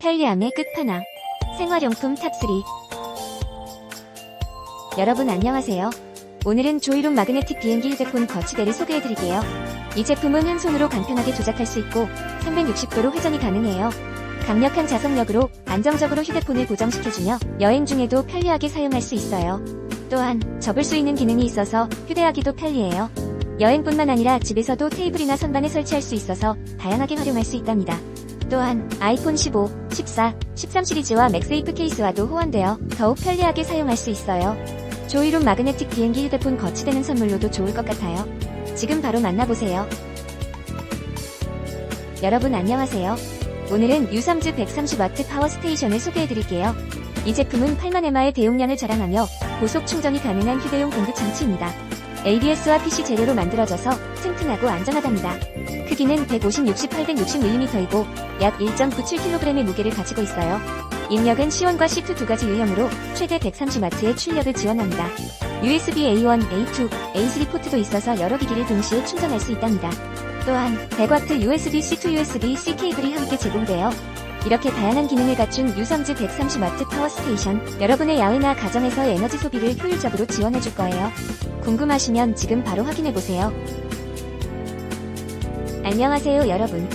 편리함의 끝판왕. 생활용품 탑3. 여러분 안녕하세요. 오늘은 조이론 마그네틱 비행기 휴대폰 거치대를 소개해드릴게요. 이 제품은 한 손으로 간편하게 조작할 수 있고 360도로 회전이 가능해요. 강력한 자석력으로 안정적으로 휴대폰을 고정시켜주며 여행 중에도 편리하게 사용할 수 있어요. 또한 접을 수 있는 기능이 있어서 휴대하기도 편리해요. 여행뿐만 아니라 집에서도 테이블이나 선반에 설치할 수 있어서 다양하게 활용할 수 있답니다. 또한 아이폰 15, 14, 13 시리즈와 맥세이프 케이스와도 호환되어 더욱 편리하게 사용할 수 있어요. 조이론 마그네틱 비행기 휴대폰 거치대는 선물로도 좋을 것 같아요. 지금 바로 만나보세요. 여러분 안녕하세요. 오늘은 유삼즈 130W 파워 스테이션을 소개해드릴게요. 이 제품은 8만mAh의 대용량을 자랑하며 고속 충전이 가능한 휴대용 공급 장치입니다. ABS와 PC 재료로 만들어져서 튼튼하고 안전하답니다. 크기는 150, 60, 860mm이고 약 1.97kg의 무게를 가지고 있어요. 입력은 C1과 C2 두 가지 유형으로 최대 130W의 출력을 지원합니다. USB A1, A2, A3 포트도 있어서 여러 기기를 동시에 충전할 수 있답니다. 또한 100W USB-C to USB-C 케이블이 함께 제공되어 이렇게 다양한 기능을 갖춘 유섬즈 130W 파워 스테이션 여러분의 야외나 가정에서의 에너지 소비를 효율적으로 지원해줄 거예요. 궁금하시면 지금 바로 확인해보세요. 안녕하세요 여러분.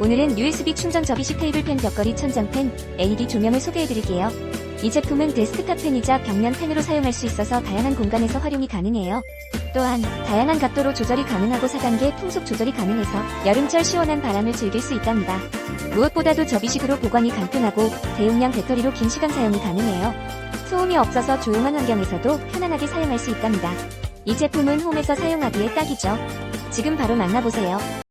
오늘은 USB 충전 접이식 테이블 펜 벽걸이 천장 펜 LED 조명을 소개해드릴게요. 이 제품은 데스크탑 펜이자 벽면 펜으로 사용할 수 있어서 다양한 공간에서 활용이 가능해요. 또한 다양한 각도로 조절이 가능하고 4단계 풍속 조절이 가능해서 여름철 시원한 바람을 즐길 수 있답니다. 무엇보다도 접이식으로 보관이 간편하고 대용량 배터리로 긴 시간 사용이 가능해요. 소음이 없어서 조용한 환경에서도 편안하게 사용할 수 있답니다. 이 제품은 홈에서 사용하기에 딱이죠. 지금 바로 만나보세요.